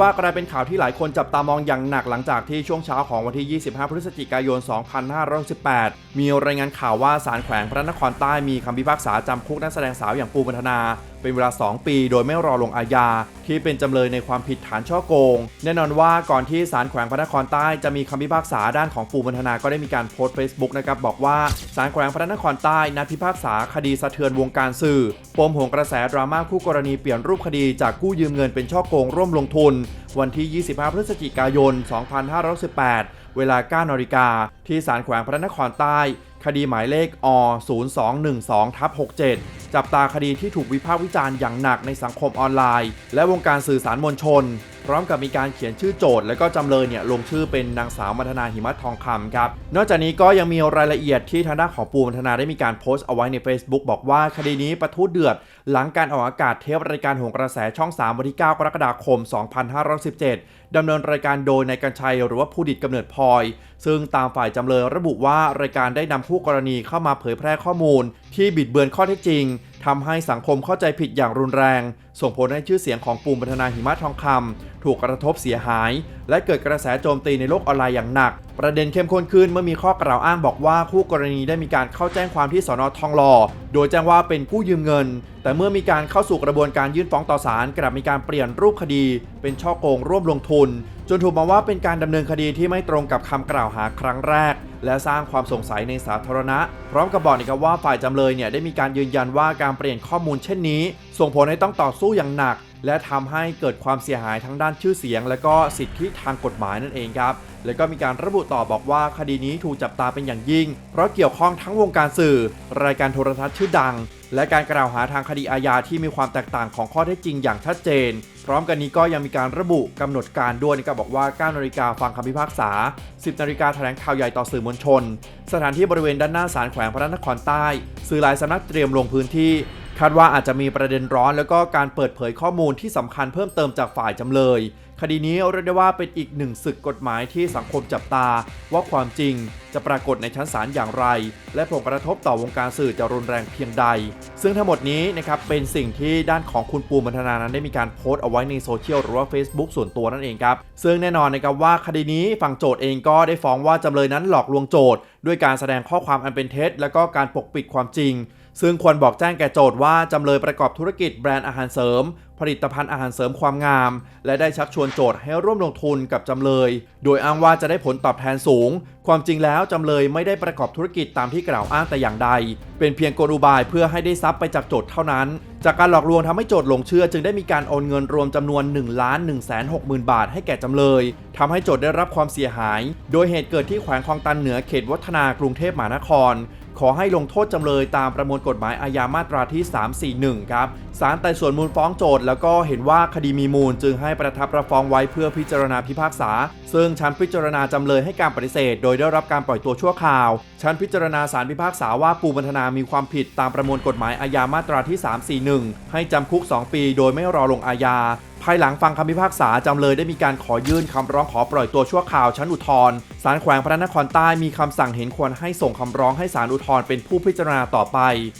ว่ากลายเป็นข่าวที่หลายคนจับตามองอย่างหนักหลังจากที่ช่วงเช้าของวันที่ 25 พฤศจิกายน 2518 มีรายงานข่าวว่าศาลแขวงพระนครใต้มีคำพิพากษาจำคุกนักแสดงสาวอย่างปูบันธนา เป็นเวลา 2 ปี โดยไม่รอลงอาญา ที่เป็นจำเลยในความผิดฐานช่อโกง แน่นอนว่าก่อนที่ศาลแขวงพระนครใต้จะมีคำพิพากษาด้านของปูบรรณนาก็ได้มีการโพสต์ Facebook นะครับบอกว่าศาลแขวงพระนครใต้นัดพิพากษาคดีสะเทือนวงการสื่อปมหงกระแสดราม่าคู่กรณีเปลี่ยนรูปคดีจากกู้ยืมเงินเป็นช่อโกงร่วมลงทุน วันที่ 25 พฤศจิกายน 2518 เวลา9นาฬิกาที่ศาลแขวงพระนครใต้ คดีหมายเลขอ0212ทับ67 จับตาคดีที่ถูกวิพากษ์วิจารณ์อย่างหนักในสังคมออนไลน์ และวงการสื่อสารมวลชน พร้อมกับมีการเขียนชื่อโจทย์และก็จำเลยเนี่ยลงชื่อเป็นนางสาวมัทนาหิมะทองคำครับ นอกจากนี้ก็ยังมีรายละเอียดที่ทางด้านของปูมัทนาได้มีการโพสต์เอาไว้ใน Facebook บอกว่าคดีนี้ประทุเดือด หลังการออกอากาศเทปรายการหงกระแสช่อง 3 วันที่ 9 กรกฎาคม 2517ดำเนินรายการโดยนายกัญชัยหรือว่าผู้ดิตกำเนิดพลอย ซึ่งตามฝ่ายจำเลยระบุว่ารายการได้นำคู่กรณีเข้ามาเผยแพร่ข้อมูล ที่บิดเบือนข้อเท็จจริง ทำให้สังคมเข้าใจผิดอย่างรุนแรง ส่งผลให้ชื่อเสียงของปูมบัฒนาหิมะทองคำถูกกระทบเสียหาย และเกิดกระแสโจมตีในโลกออนไลน์อย่างหนักประเด็นเข้มข้นขึ้นเมื่อมีข้อกล่าวอ้างบอกว่าคู่กรณีได้มีการเข้าแจ้งความที่สอนอทองหล่อ โดยแจ้งว่าเป็นกู้ยืมเงิน แต่เมื่อมีการเข้าสู่กระบวนการยื่นฟ้องต่อศาลกลับมีการเปลี่ยนรูปคดี เป็นช่อโกงร่วมลงทุน จนถูกมองว่าเป็นการดำเนินคดีที่ไม่ตรงกับคำกล่าวหาครั้งแรก และสร้างความสงสัยในสาธารณะ พร้อมกับบอกนะครับว่าฝ่ายจำเลยเนี่ยได้มีการยืนยันว่าการเปลี่ยนข้อมูลเช่นนี้ ส่งผลให้ต้องต่อสู้อย่างหนัก และทำให้เกิดความเสียหายทั้งด้านชื่อเสียง และก็สิทธิทางกฎหมายนั่นเองครับและก็มีการระบุต่อบอกว่าคดีนี้ถูกจับตาเป็นอย่างยิ่ง เพราะเกี่ยวข้องทั้งวงการสื่อ รายการโทรทัศน์ชื่อดัง และการกล่าวหาทางคดีอาญาที่มีความแตกต่างของข้อเท็จจริงอย่างชัดเจน พร้อมกันนี้ก็ยังมีการระบุกำหนดการด้วยนะครับบอกว่า9นาฬิกาฟังคำพิพากษา 10นาฬิกาแถลงข่าวใหญ่ต่อสื่อมวลชน สถานที่บริเวณด้านหน้าศาลแขวงพระนครใต้ สื่อหลายสำนักเตรียมลงพื้นที่ คาดว่าอาจจะมีประเด็นร้อนแล้วก็การเปิดเผยข้อมูลที่สำคัญเพิ่มเติมจากฝ่ายจำเลย คดีนี้เรียกได้ว่าเป็นอีกหนึ่งศึกกฎหมายที่สังคมจับตา ว่าความจริงจะปรากฏในชั้นศาลอย่างไร และผลกระทบต่อวงการสื่อจะรุนแรงเพียงใด ซึ่งทั้งหมดนี้นะครับเป็นสิ่งที่ด้านของคุณปูมัทนานั้นได้มีการโพสต์เอาไว้ในโซเชียลหรือว่า Facebook ส่วนตัวนั่นเองครับซึ่งแน่นอนนะครับว่าคดีนี้ฝั่งโจทย์เองก็ได้ฟ้องว่าจำเลยนั้นหลอกลวงโจทย์ด้วยการแสดงข้อความอันเป็นเท็จและก็การปกปิดความจริง ซึ่งควรบอกแจ้งแก่โจทย์ว่าจำเลยประกอบธุรกิจแบรนด์อาหารเสริม ผลิตภัณฑ์อาหารเสริมความงาม และได้ชักชวนโจทย์ให้ร่วมลงทุนกับจำเลย โดยอ้างว่าจะได้ผลตอบแทนสูง ความจริงแล้วจำเลยไม่ได้ประกอบธุรกิจตามที่กล่าวอ้างแต่อย่างใด เป็นเพียงกลอุบายเพื่อให้ได้ทรัพย์ไปจากโจทย์เท่านั้น จากการหลอกลวงทำให้โจทย์หลงเชื่อ จึงได้มีการโอนเงินรวมจำนวน1 1 6 0 0 0 0บาทให้แก่จำเลยทำให้โจทย์ได้รับความเสียหาย โดยเหตุเกิดที่แขวงคลองตันเหนือเขตวัฒนากรุงเทพมหานคร ขอให้ลงโทษจำเลยตามประมวลกฎหมายอาญามาตราที่ 341 ครับศาลไต่สวนมูลฟ้องโจทย์แล้วก็เห็นว่าคดีมีมูล จึงให้ประทับรับฟ้องไว้เพื่อพิจารณาพิพากษา ซึ่งชั้นพิจารณาจำเลยให้การปฏิเสธ โดยได้รับการปล่อยตัวชั่วคราว ชั้นพิจารณาสารพิพากษาว่าปูบันธนามีความผิดตามประมวลกฎหมายอาญามาตราที่ 341 ให้จำคุก 2 ปี โดยไม่รอลงอาญา ภายหลังฟังคำพิพากษาจำเลยได้มีการขอยื่นคำร้องขอปล่อยตัวชั่วคราวชั้นอุทธรณ์ศาลแขวงพระนครใต้มีคำสั่งเห็นควรให้ส่งคำร้องให้ศาลอุทธรณ์เป็นผู้พิจารณาต่อไป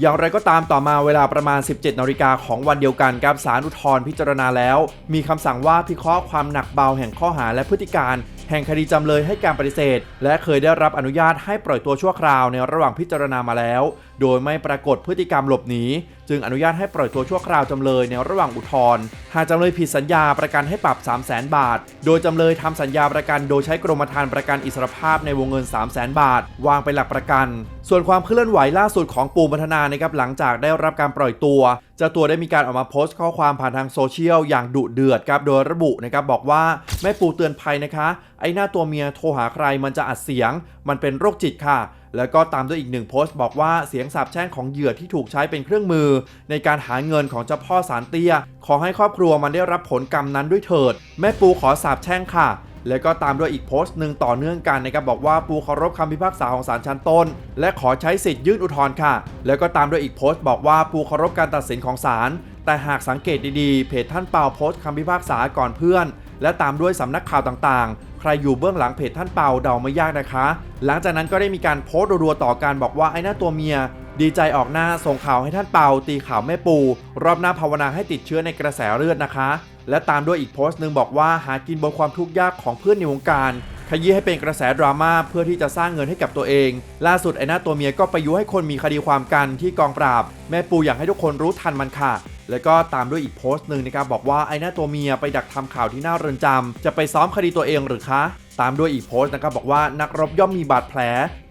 อย่างไรก็ตามต่อมาเวลาประมาณ 17นาฬิกาของวันเดียวกันครับศาลอุทธรณ์พิจารณาแล้ว มีคำสั่งว่าพิเคราะห์ความหนักเบาแห่งข้อหาและพฤติการแห่งคดีจำเลยให้การปฏิเสธ และเคยได้รับอนุญาตให้ปล่อยตัวชั่วคราวในระหว่างพิจารณามาแล้วโดยไม่ปรากฏพฤติกรรมหลบหนีจึงอนุญาตให้ปล่อยตัวชั่วคราวจำเลยในระหว่างอุทธรณ์หากจำเลยผิดสัญญาประกันให้ปรับ 3 0 0แสนบาท โดยจำเลยทำสัญญาประกันโดยใช้กรมธรรม์ประกันอิสรภาพในวงเงิน 3 0 0แสนบาท วางเป็นหลักประกัน ส่วนความเคลื่อนไหวล่าสุดของปูมัทนานะครับหลังจากได้รับการปล่อยตัวเจ้าตัวได้มีการออกมาโพสต์ข้อความผ่านทางโซเชียลอย่างดุเดือดครับโดยระบุนะครับบอกว่าแม่ปูเตือนภัยนะคะ ไอ้หน้าตัวเมียโทรหาใครมันจะอัดเสียง มันเป็นโรคจิตค่ะ แล้วก็ตามด้วยอีกหนึ่งโพสต์บอกว่าเสียงสาบแช่งของเหยื่อที่ถูกใช้เป็นเครื่องมือ ในการหาเงินของเจ้าพ่อสารเตี้ย ขอให้ครอบครัวมันได้รับผลกรรมนั้นด้วยเถิด แม่ปูขอสาบแช่งค่ะแล้วก็ตามด้วยอีกโพสต์หนึ่งต่อเนื่องกันนะครับบอกว่าปูเคารพคำพิพากษาของศาลชั้นต้น และขอใช้สิทธิ์ยื่นอุทธรณ์ค่ะ แล้วก็ตามด้วยอีกโพสต์บอกว่าปูเคารพการตัดสินของศาลแต่หากสังเกตดีๆ เพจท่านเปาโพสต์คำพิพากษาก่อนเพื่อน และตามด้วยสำนักข่าวต่างๆ ใครอยู่เบื้องหลังเพจท่านเปาเดาไม่ยากนะคะ หลังจากนั้นก็ได้มีการโพสต์รัวๆต่อกันบอกว่าไอ้หน้าตัวเมีย ดีใจออกหน้าส่งข่าวให้ท่านเปาตีข่าวแม่ปู รอบหน้าภาวนาให้ติดเชื้อในกระแสเลือดนะคะ และตามด้วยอีกโพสต์หนึ่งบอกว่าหากินบนความทุกข์ยากของเพื่อนในวงการขยี้ให้เป็นกระแสดราม่าเพื่อที่จะสร้างเงินให้กับตัวเอง ล่าสุดไอ้หน้าตัวเมียก็ไปยุให้คนมีคดีความกันที่กองปราบ แม่ปูอยากให้ทุกคนรู้ทันมันค่ะ แล้วก็ตามด้วยอีกโพสต์หนึ่งนะครับบอกว่าไอ้หน้าตัวเมียไปดักทำข่าวที่หน้าเรือนจำจะไปซ้อมคดีตัวเองหรือคะตามด้วยอีกโพสต์นะครับบอกว่านักรบย่อมมีบาดแผล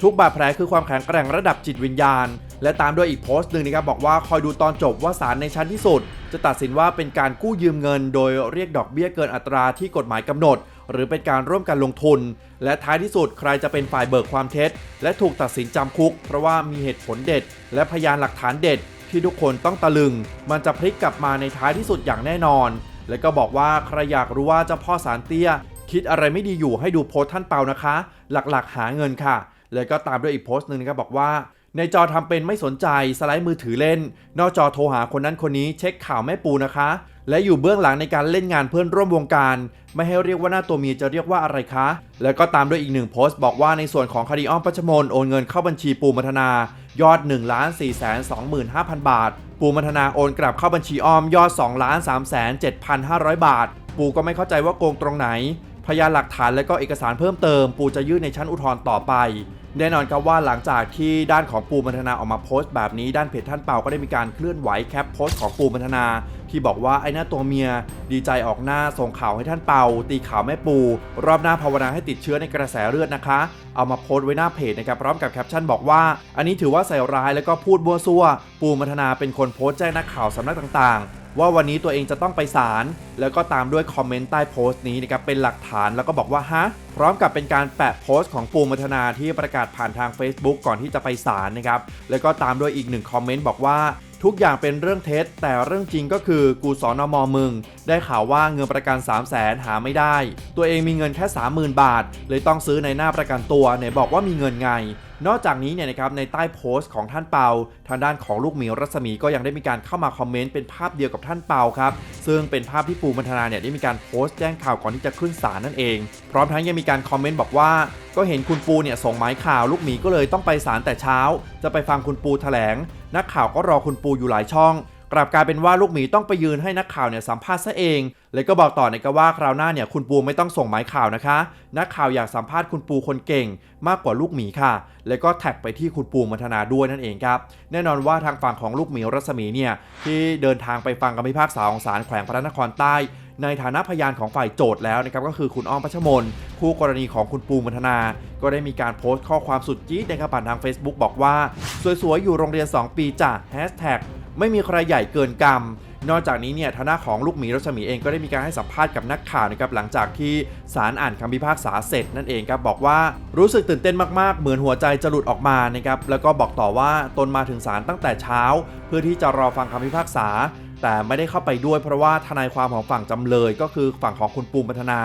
ทุกบาดแผลคือความแข็งแกร่งระดับจิตวิญญาณ และตามด้วยอีกโพสต์หนึ่งนะครับบอกว่าคอยดูตอนจบว่าศาลในชั้นที่สุด จะตัดสินว่าเป็นการกู้ยืมเงิน โดยเรียกดอกเบี้ยเกินอัตราที่กฎหมายกำหนด หรือเป็นการร่วมกันลงทุน และท้ายที่สุดใครจะเป็นฝ่ายเบิกความเท็จ และถูกตัดสินจำคุก เพราะว่ามีเหตุผลเด็ด และพยานหลักฐานเด็ด ที่ทุกคนต้องตะลึง มันจะพลิกกลับมาในท้ายที่สุดอย่างแน่นอน และก็บอกว่าใครอยากรู้ว่าเจ้าพ่อสารเตี้ย คิดอะไรไม่ดีอยู่ให้ดูโพสต์ท่านเปานะคะ หลักๆหาเงินค่ะ แล้วก็ตามด้วยอีกโพสต์หนึ่งนะครับบอกว่า ในจอทำเป็นไม่สนใจสไลด์มือถือเล่น นอกจอโทรหาคนนั้นคนนี้เช็คข่าวแม่ปูนะคะ และอยู่เบื้องหลังในการเล่นงานเพื่อนร่วมวงการ ไม่ให้เรียกว่าหน้าตัวเมียจะเรียกว่าอะไรคะ แล้วก็ตามด้วยอีกหนึ่งโพสต์บอกว่าในส่วนของคดีอ้อมปัชมนโอนเงินเข้าบัญชีปูมัทนายอด 1 4 2 5 0 0 0 บาท ปูมัทนาโอนกลับเข้าบัญชีอ้อมยอด 2 3 7 5 0 0 บาท ปูก็ไม่เข้าใจว่าโกงตรงไหน พยานหลักฐานและก็เอกสารเพิ่มเติม ปูจะยื่นในชั้นอุทธรณ์ต่อไป แน่นอนครับว่าหลังจากที่ด้านของปูมัทนาออกมาโพสต์แบบนี้ด้านเพจท่านเปาก็ได้มีการเคลื่อนไหวแคปโพสต์ของปูมัทนา ที่บอกว่าไอ้หน้าตัวเมีย ดีใจออกหน้าส่งข่าวให้ท่านเปา ตีข่าวแม่ปู รอบหน้าภาวนาให้ติดเชื้อในกระแสเลือดนะคะ เอามาโพสต์ไว้หน้าเพจนะครับพร้อมกับแคปชั่นบอกว่า อันนี้ถือว่าใส่ร้ายแล้วก็พูดบัวซัวปูมัทนาเป็นคนโพสต์แจ้งนักข่าวสำนักต่างๆ ว่าวันนี้ตัวเองจะต้องไปศาลแล้วก็ตามด้วยคอมเมนต์ใต้โพสต์นี้นะครับเป็นหลักฐานแล้วก็บอกว่าฮะพร้อมกับเป็นการแปะโพสต์ของปูมัทนาที่ประกาศผ่านทาง Facebook ก่อนที่จะไปศาลนะครับแล้วก็ตามด้วยอีกหนึ่งคอมเมนต์บอกว่าทุกอย่างเป็นเรื่องเท็จ แต่เรื่องจริงก็คือกูสอนอมอมึง ได้ข่าวว่าเงินประกัน 3 0 0แสนหาไม่ได้ ตัวเองมีเงินแค่ 30,000 บาท เลยต้องซื้อในหน้าประกันตัวไหนบอกว่ามีเงินไง นอกจากนี้เนี่ยนะครับในใต้โพสต์ของท่านเปา ทางด้านของลูกหมีรัศมีก็ยังได้มีการเข้ามาคอมเมนต์เป็นภาพเดียวกับท่านเปาครับซึ่งเป็นภาพที่ปูมัทนาเนี่ยได้มีการโพสต์แจ้งข่าวก่อนที่จะขึ้นศาลนั่นเอง พร้อมทั้งยังมีการคอมเมนต์บอกว่าก็เห็นคุณปูเนี่ยส่งหมายข่าวลูกหมีก็เลยต้องไปศาลแต่เช้า จะไปฟังคุณปูแถลง นักข่าวก็รอคุณปูอยู่หลายช่อง กลับกลายเป็นว่าลูกหมีต้องไปยืนให้นักข่าวเนี่ยสัมภาษณ์ซะเอง เลยก็บอกต่อในะครับว่าคราวหน้าเนี่ยคุณปูไม่ต้องส่งหมายข่าวนะคะ นักข่าวอยากสัมภาษณ์คุณปูคนเก่ง มากกว่าลูกหมีค่ะ แล้วก็แท็กไปที่คุณปูมัทนาด้วยนั่นเองครับ แน่นอนว่าทางฝั่งของลูกหมีรัศมีเนี่ยที่เดินทางไปฟังคำพิพากษาของศาลแขวงพระนครใต้ในฐานะพยานของฝ่ายโจทย์แล้วนะครับก็คือคุณอ้อมพัชมนคู่กรณีของคุณปูมัทนา ก็ได้มีการโพสต์ข้อความสุดจี๊ดในะครับผ่านทาง Facebook บอกว่า สวยๆ อยู่โรงเรียน 2 ปีจ้ะแฮชแท็ก ไม่มีใครใหญ่เกินกรรม นอกจากนี้เนี่ยทางด้าของลูกหมีรัศมีเองก็ได้มีการให้สัมภาษณ์กับนักข่าวนะครับหลังจากที่ศาลอ่านคำพิพากษาเสร็จนั่นเองครับบอกว่ารู้สึกตื่นเต้นมากๆ เหมือนหัวใจจะหลุดออกมานะครับแล้วก็บอกต่อว่าตนมาถึงศาลตั้งแต่เช้า เพื่อที่จะรอฟังคำพิพากษา แต่ไม่ได้เข้าไปด้วยเพราะว่าทนายความของฝั่งจำเลย ก็คือฝั่งของคุณปูมพัฒนา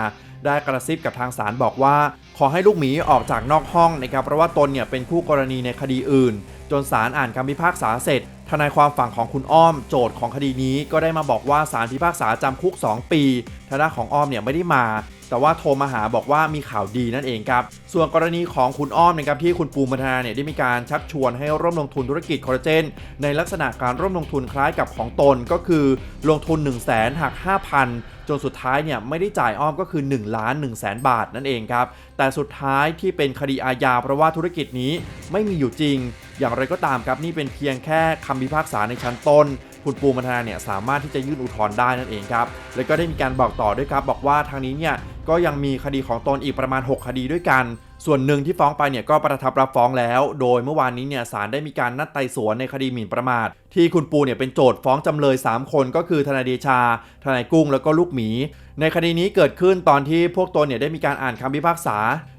ได้กระซิบกับทางศาลบอกว่า ขอให้ลูกหมีออกจากนอกห้องนะครับเพราะว่าตนเนี่ยเป็นคู่กรณีในคดีอื่น จนศาลอ่านคำพิพากษาเสร็จ ทนายความฝั่งของคุณอ้อมโจทย์ของคดีนี้ก็ได้มาบอกว่าสารพิพากษาจำคุก 2 ปีทนายของอ้อมเนี่ยไม่ได้มา แต่ว่าโทรมาหาบอกว่ามีข่าวดีนั่นเองครับ ส่วนกรณีของคุณอ้อมนะครับที่คุณปูมัทนาเนี่ยได้มีการชักชวนให้ร่วมลงทุนธุรกิจคอลลาเจน ในลักษณะการร่วมลงทุนคล้ายกับของตนก็คือลงทุน 1 0 0 0 0แสนหัก5,000จนสุดท้ายเนี่ยไม่ได้จ่ายอ้อมก็คือ1ล้าน1แสนบาทนั่นเองครับ แต่สุดท้ายที่เป็นคดีอาญาเพราะว่าธุรกิจนี้ไม่มีอยู่จริง อย่างไรก็ตามครับนี่เป็นเพียงแค่คำพิพากษาในชั้นต้น คุณปูมัทนาเนี่ยสามารถที่จะยื่นอุทธรณ์ได้นั่นเองครับ แล้วก็ได้มีการบอกต่อด้วยครับ บอกว่าทางนี้เนี่ยก็ยังมีคดีของตนอีกประมาณ 6 คดีด้วยกัน ส่วนหนึ่งที่ฟ้องไปเนี่ยก็ประทับรับฟ้องแล้ว โดยเมื่อวานนี้เนี่ยศาลได้มีการนัดไต่สวนในคดีหมิ่นประมาท ที่คุณปูเนี่ยเป็นโจทย์ฟ้องจำเลย 3 คนก็คือทนายเดชา ทนายกุ้งแล้วก็ลูกหมี ในคดีนี้เกิดขึ้นตอนที่พวกตนเนี่ยได้มีการอ่านคำพิพากษา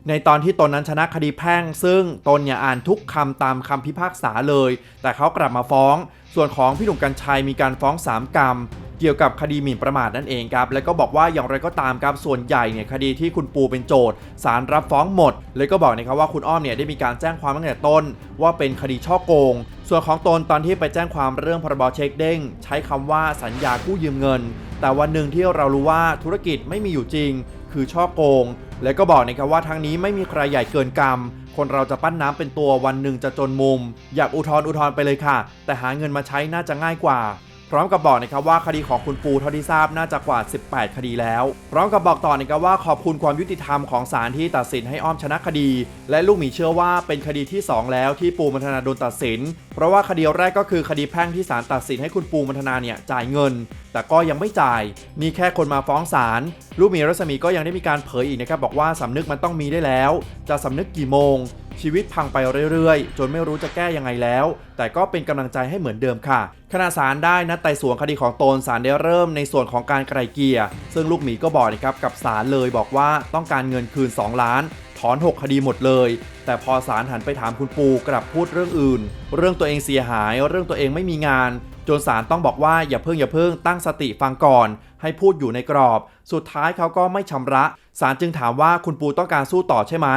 ในตอนที่ตนนั้นชนะคดีแพ่ง ซึ่งตนเนี่ยอ่านทุกคำตามคำพิพากษาเลย แต่เขากลับมาฟ้อง ส่วนของพี่หนุ่มกัญชัยมีการฟ้อง 3 กรรม เกี่ยวกับคดีหมิ่นประมาทนั่นเองครับ แล้วก็บอกว่าอย่างไรก็ตามครับส่วนใหญ่เนี่ยคดีที่คุณปูเป็นโจทย์ศาลรับฟ้องหมด เลยก็บอกนะครับว่าคุณอ้อมเนี่ยได้มีการแจ้งความตั้งแต่ต้น ว่าเป็นคดีช่อโกง ส่วนของตนตอนที่ไปแจ้งความเรื่องพรบเช็คเด้ง ใช้คำว่าสัญญากู้ยืมเงิน แต่วันหนึ่งที่เรารู้ว่าธุรกิจไม่มีอยู่จริง คือช่อโกง และก็บอกนะครับว่าทางนี้ไม่มีใครใหญ่เกินกรรม คนเราจะปั้นน้ำเป็นตัววันหนึ่งจะจนมุม อยากอุทธรณ์อุทธรณ์ไปเลยค่ะ แต่หาเงินมาใช้น่าจะง่ายกว่า พร้อมกับบอกนะครับว่าคดีของคุณปูเท่าที่ทราบน่าจะกว่า 18 คดีแล้ว พร้อมกับบอกต่อนะครับว่าขอบคุณความยุติธรรมของศาลที่ตัดสินให้อ้อมชนะคดี และลูกหมีเชื่อว่าเป็นคดีที่ 2 แล้วที่ปูมันธนาโดนตัดสิน เพราะว่าคดีแรกก็คือคดีแพ่งที่ศาลตัดสินให้คุณปูมันธนาเนี่ยจ่ายเงินแต่ก็ยังไม่จ่าย นี่แค่คนมาฟ้องศาลลูกหมีรัศมีก็ยังได้มีการเผยอีกนะครับบอกว่าสำนึกมันต้องมีได้แล้ว จะสำนึกกี่โมง ชีวิตพังไปเรื่อยๆ จนไม่รู้จะแก้ยังไงแล้ว แต่ก็เป็นกำลังใจให้เหมือนเดิมค่ะขณะศาลได้นัดไต่สวนคดีของตนศาลได้เริ่มในส่วนของการไกลเกลี่ยซึ่งลูกหมีก็บอกนะครับกับศาลเลยบอกว่าต้องการเงินคืน 2 ล้านถอน 6 คดีหมดเลย แต่พอศาลหันไปถามคุณปูกลับพูดเรื่องอื่น เรื่องตัวเองเสียหาย เรื่องตัวเองไม่มีงาน จนศาลต้องบอกว่าอย่าเพิ่งอย่าเพิ่งตั้งสติฟังก่อน ให้พูดอยู่ในกรอบ สุดท้ายเขาก็ไม่ชำระศาลจึงถามว่าคุณปูต้องการสู้ต่อใช่ไหม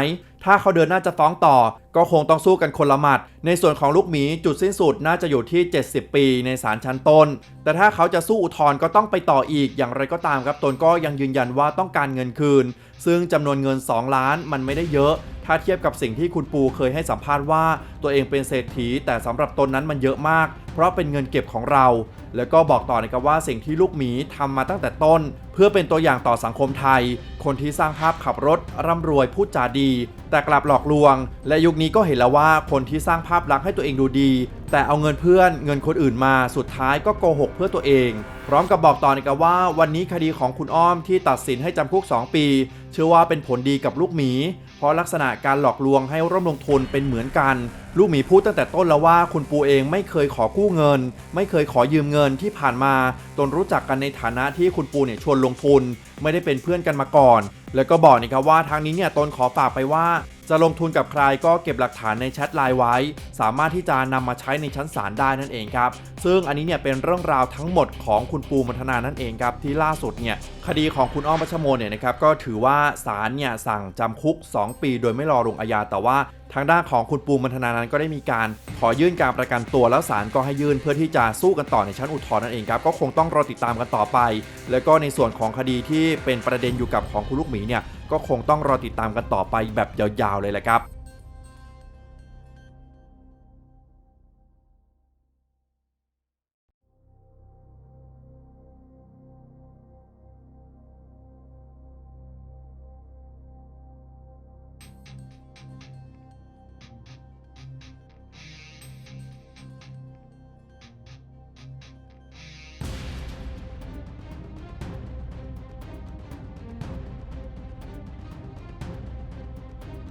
ถ้าเขาเดินหน้าจะฟ้องต่อ ก็คงต้องสู้กันคนละหมัด ในส่วนของลูกหมีจุดสิ้นสุดน่าจะอยู่ที่ 70 ปีในศาลชั้นต้น แต่ถ้าเขาจะสู้อุทธรณ์ก็ต้องไปต่ออีกอย่างไรก็ตามครับตนก็ยังยืนยันว่าต้องการเงินคืน ซึ่งจำนวนเงิน 2 ล้านมันไม่ได้เยอะ ถ้าเทียบกับสิ่งที่คุณปูเคยให้สัมภาษณ์ว่า ตัวเองเป็นเศรษฐี แต่สำหรับตนนั้นมันเยอะมาก เพราะเป็นเงินเก็บของเรา แล้วก็บอกต่อนะครับว่าสิ่งที่ลูกหมีทำมาตั้งแต่ต้น เพื่อเป็นตัวอย่างต่อสังคมไทย คนที่สร้างภาพขับรถร่ำรวยพูดจาดี แต่กลับหลอกลวง และยุคนี้ก็เห็นแล้วว่าคนที่สร้างภาพลักษณ์ให้ตัวเองดูดี แต่เอาเงินเพื่อนเงินคนอื่นมาสุดท้ายก็โกหกเพื่อตัวเอง พร้อมกับบอกต่อนะครับว่า วันนี้คดีของคุณอ้อมที่ตัดสินให้จำคุก 2 ปี เชื่อว่าเป็นผลดีกับลูกหมี ราะลักษณะการหลอกลวงให้ร่วมลงทุนเป็นเหมือนกัน ลูกหมีพูดตั้งแต่ต้นแล้วว่าคุณปูเองไม่เคยขอกู้เงิน ไม่เคยขอยืมเงินที่ผ่านมาตนรู้จักกันในฐานะที่คุณปูเนี่ยชวนลงทุน ไม่ได้เป็นเพื่อนกันมาก่อน แล้วก็บอกนะครับว่าทางนี้เนี่ยตนขอฝากไปว่า จะลงทุนกับใครก็เก็บหลักฐานในแชทไลน์ไว้ สามารถที่จะนำมาใช้ในชั้นศาลได้นั่นเองครับ ซึ่งอันนี้เนี่ยเป็นเรื่องราวทั้งหมดของคุณปูมัทนานั่นเองครับที่ล่าสุดเนี่ยคดีของคุณอ้อมพัชโมนเนี่ยนะครับก็ถือว่าศาลเนี่ยสั่งจำคุก 2 ปี โดยไม่รอลงอาญาแต่ว่า ทางด้านของคุณปูมันธนานั้นก็ได้มีการขอยื่นการประกันตัวแล้วศาลก็ให้ยื่นเพื่อที่จะสู้กันต่อในชั้นอุทธรณ์นั่นเองครับก็คงต้องรอติดตามกันต่อไป แล้วก็ในส่วนของคดีที่เป็นประเด็นอยู่กับของคุณลูกหมีเนี่ยก็คงต้องรอติดตามกันต่อไปแบบยาวๆเลยแหละครับ